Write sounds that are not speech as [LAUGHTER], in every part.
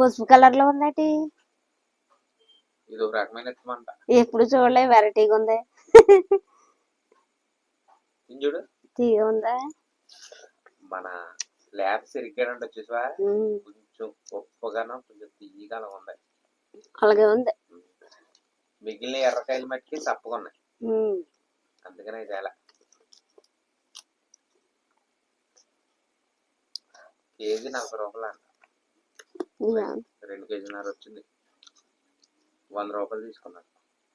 పసుపు కలర్లో ఉందటి ఎప్పుడు చూడలే వెరైటీగా ఉంది చూడు? తీగ ఉందా మన లేత సిరిగ్గాడు వచ్చేసా కొంచెం ఉప్పుగాను కొంచెం తీయగాను ఉంది. అలాగే ఉంది. మిగిలిన ఎర్రకాయలు ఉన్నాయి ఉమ్, అందుకనే చాలా కేజీ నలభై రూపాయలు అంట? రెండు కేజీన్నర వచ్చింది. వంద రూపాయలు తీసుకున్నాను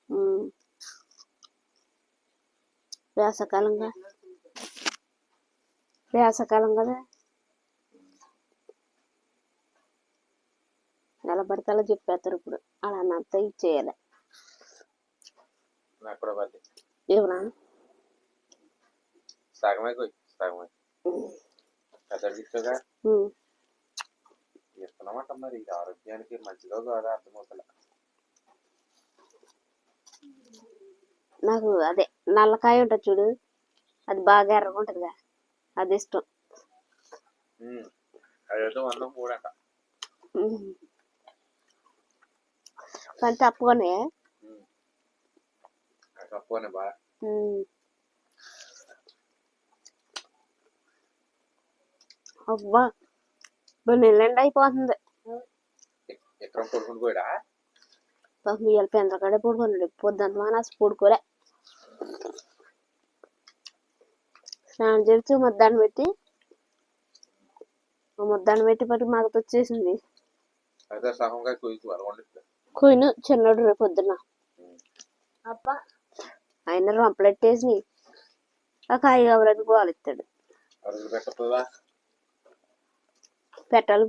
ఉమ్. వేసవకాలంగా వేసవకాలం కదా. పడితే అలా చెప్పేస్తారు ఇప్పుడు. అలా అంతా ఇచ్చేయాలి ఏమన్నా? సగమే సగమే. ఇస్తున్నామంట మరి. ఇది ఆరోగ్యానికి మంచిదో కాదో అర్థమవుతలే. నాకు అదే నల్లకాయ ఉంటుంది చూడు. అది బాగా ఎర్రగా ఉంటుందిగా. అది ఇష్టం. వంద మూడంట. ఉమ్. కానీ తప్పుగానే తక్కువనే బాగా. ఉమ్. నెల్లండి అయిపోతుంది పాపం ఇవాళ పెందరకాడే పడుకున్నాడు పొద్దున్న మా అసలు పడుకోలే స్నానం చేసి ముద్దాన్ని పెట్టి ముద్దాన్ని పెట్టి పట్టి మాకు వచ్చేసింది అయితే సగంగా కొయ్యి వరగొండి కొయిను చిన్నోడు రేపు పొద్దున్న అబ్బా ఆయన రొంపలెట్టేసి ఆ కాయ కావాలని గోలిస్తాడు పెట్టాలి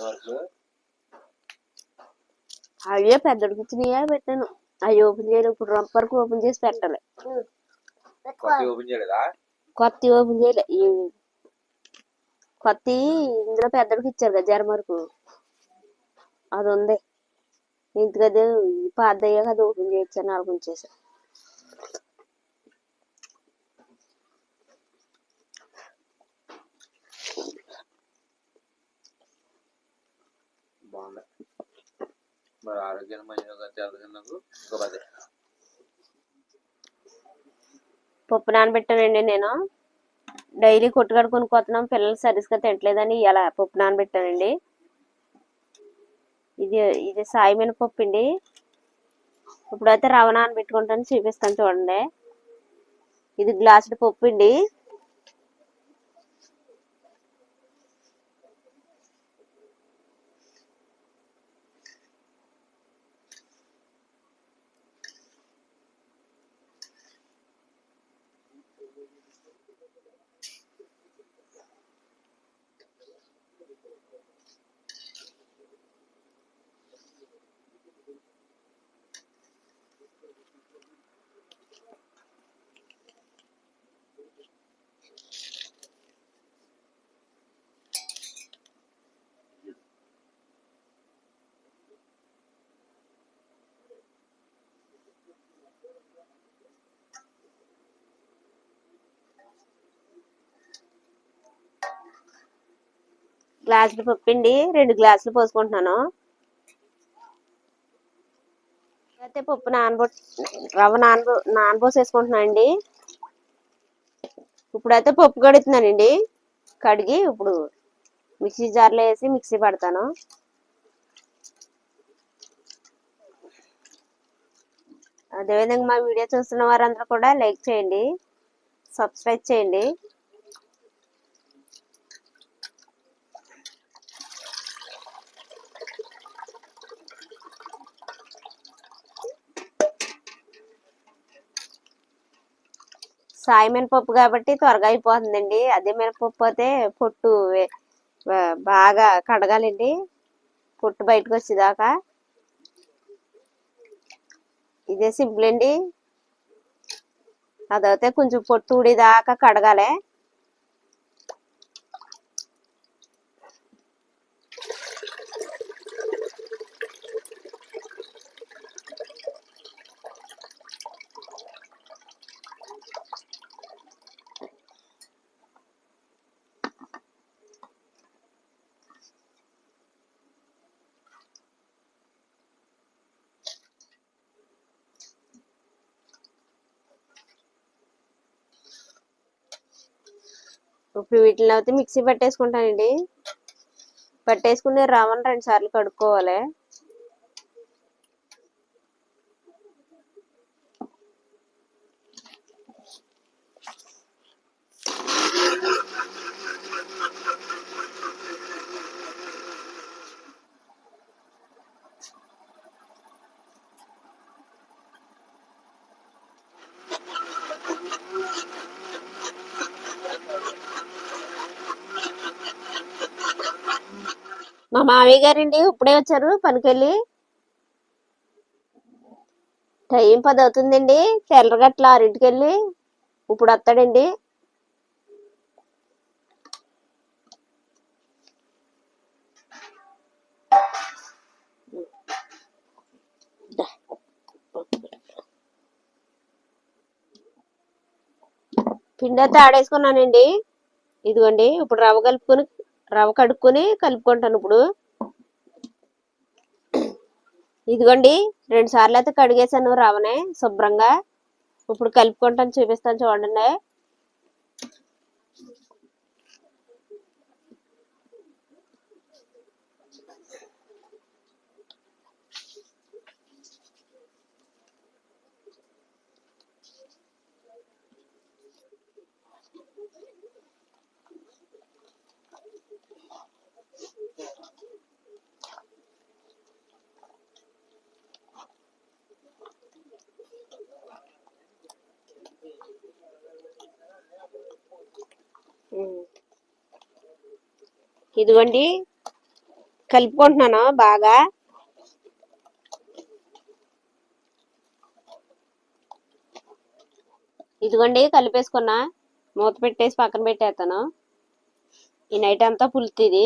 వరకు అయ్యో పెద్దడికి ఇచ్చినాయా పెట్టాను. అవి ఓపెన్ చేయాలి ఇప్పుడు రొంప వరకు ఓపెన్ చేసి పెట్టాలి. కొత్త ఓపెన్ ఓపెన్ చేయలే. కొత్త ఇందులో పెద్దడికి ఇచ్చారు కదా జరం వరకు. అది ఉంది ఇంతకదే పాతయ్యాక అది ఓపెన్ చేయొచ్చు అని ఆలోచించేసా బాగుంది మరి ఆరోగ్యాన్ని మంచిగా చదువుకున్నందుకు ఒక పదే పప్పు నానబెట్టానండి నేను. డైలీ కొట్టు కడుక్కొని పిల్లలు సరిగ్గా తింటలేదని ఇలా పప్పు నానబెట్టానండి. ఇది ఇది సాయి మినపప్పు అండి ఇప్పుడైతే రవ నానబెట్టుకుంటాను చూపిస్తాను చూడండి. ఇది గ్లాసుడు పప్పు అండి గ్లాసులు పప్పు అండి రెండు గ్లాసులు పోసుకుంటున్నాను. అయితే పప్పు నానబో రవ్వ నానబో నానబోసేసుకుంటున్నాను అండి. ఇప్పుడైతే పప్పు కడుగుతున్నానండి. కడిగి ఇప్పుడు మిక్సీ జార్లో వేసి మిక్సీ పడతాను. అదేవిధంగా మా వీడియో చూస్తున్న వారందరూ కూడా లైక్ చేయండి. సబ్స్క్రైబ్ చేయండి. సాయి మినపప్పు కాబట్టి త్వరగా అయిపోతుందండి. అదే మినపప్పు అయితే పొట్టు బాగా కడగాలండి. పొట్టు బయటకు వచ్చేదాకా. ఇదే సింపుల్ అండి. అదైతే కొంచెం పొట్టు ఉడేదాకా కడగాలి. ఇప్పుడు వీటిని అయితే మిక్సీ పట్టేసుకుంటానండి. పట్టేసుకుని రవ్వను రెండు సార్లు కడుక్కోవాలి. మా మామయ్య గారండి ఇప్పుడే వచ్చారు పనికెళ్ళి. టైం పది అవుతుందండి. తెల్లరగట్ల ఆరింటికి వెళ్ళి ఇప్పుడు వస్తాడండి. పిండి అయితే ఆడేసుకున్నానండి. ఇదిగోండి ఇప్పుడు రవ్వ కలుపుకొని రవ్వ కడుక్కొని కలుపుకుంటాను ఇప్పుడు. ఇదిగోండి రెండు సార్లు అయితే కడిగేసాను రవ్వనే శుభ్రంగా. ఇప్పుడు కలుపుకుంటాను చూపిస్తాను చూడండి. ఇదిగోండి. కలుపుకుంటున్నాను బాగా. ఇదిగోండి కలిపేసుకున్నా. మూత పెట్టేసి పక్కన పెట్టేస్తాను. ఈ నైట్ అంతా పులుతుంది.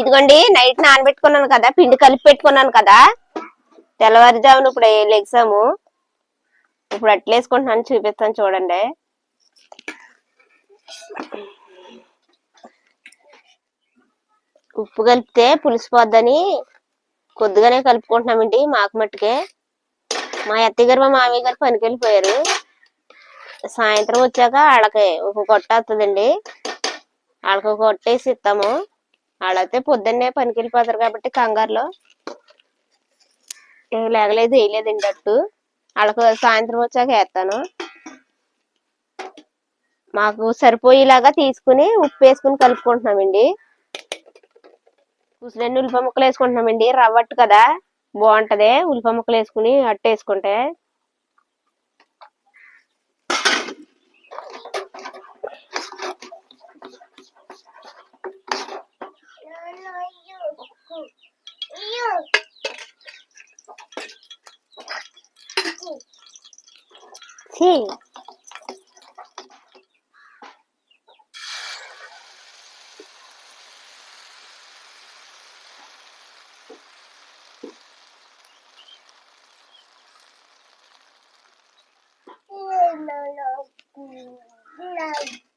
ఇదిగోండి నైట్ నానబెట్టుకున్నాను కదా పిండి కలిపి పెట్టుకున్నాను కదా. తెల్లవారుజామున ఇప్పుడు లెగ్సాము ఇప్పుడు అట్లా వేసుకుంటున్నాను చూపిస్తాను చూడండి. ఉప్పు కలిపితే పులిసిపోద్దని కొద్దిగానే కలుపుకుంటున్నామండి మాకు మట్టుకే. మా అత్తయ్య గారు మా మామయ్య గారు పనికి వెళ్ళిపోయారు. సాయంత్రం వచ్చాక వాళ్ళకి ఒక కొట్ట వస్తుందండి వాళ్ళకి ఒక కొట్టేసి ఇస్తాము. వాళ్ళైతే పొద్దున్నే పనికి వెళ్ళిపోతారు కాబట్టి కంగారులో. లేగలేదు వేయలేదండి అట్టు వాళ్ళకు సాయంత్రం వచ్చాక వేస్తాను. మాకు సరిపోయేలాగా తీసుకుని ఉప్పు వేసుకుని కలుపుకుంటున్నామండి. ఉసిరెన్ని ఉల్లిపాయ ముక్కలు వేసుకుంటున్నామండి. రవ్వట్టు కదా బాగుంటది. ఉల్లిపాయ ముక్కలు వేసుకుని అట్టు వేసుకుంటే. 是。是吗？嗯，是。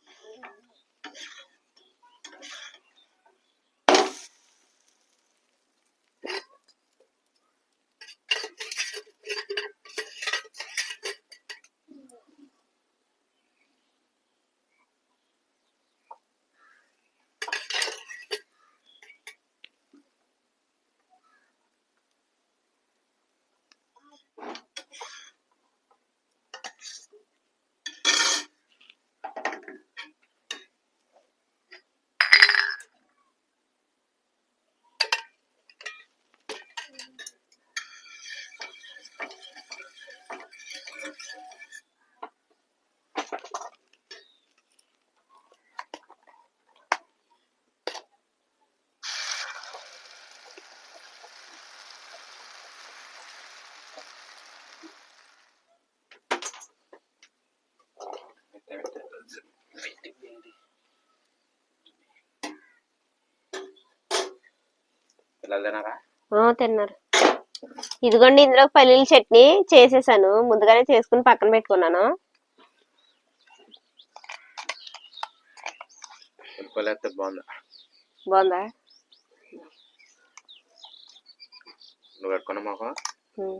తిన్నారు. ఇదిగోండి ఇందులో పల్లీల చట్నీ చేసేసాను. ముందుగానే చేసుకుని పక్కన పెట్టుకున్నాను. బాగుంది? నువ్వు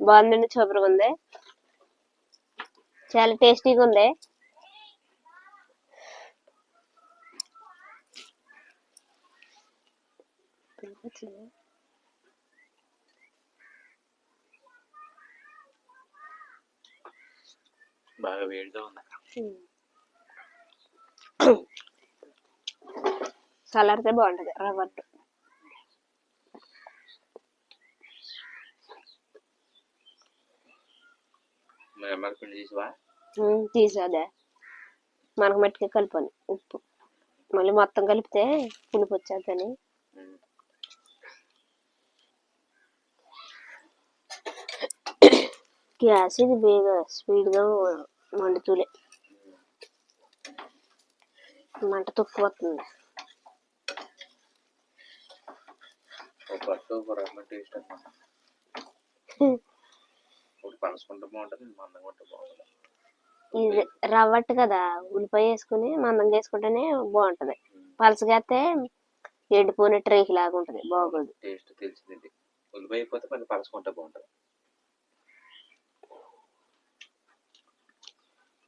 బాగుందండి సూపర్గా ఉంది చాలా టేస్టీగా ఉంది. బాగా వేడిగా ఉంది. చల్లారితే బాగుంటది రవ్వట్టు మరి తీసివా తీసాదే మనకు మట్టికి కలిపాను ఉప్పు. మళ్ళీ మొత్తం కలిపితే పులుపు వచ్చేద్దని. గ్యాస్ ఇది బేగా స్పీడ్గా మండుతూలే మంట తక్కువ వస్తుంది ఒక రమ్మ టేస్ట్ [LAUGHS] పనసుకుంటే బాగుంటుంది మందంగా ఉంటే బాగుంటుంది. ఇది రవ్వట్టు కదా ఉల్లిపాయ వేసుకుని మందం చేసుకుంటేనే బాగుంటది. పలసగా అయితే ఎండిపోయినట్టు రేకి లాగా ఉంటది బాగోదు. టేస్ట్ తెలిసింది ఉల్లిపాయ అయిపోతే మళ్ళీ పనసుకుంటే బాగుంటుంది.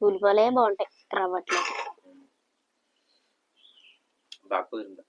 ఉల్లిపాయలే బాగుంటాయి రవ్వట్లో. బాగా కుదిరింది?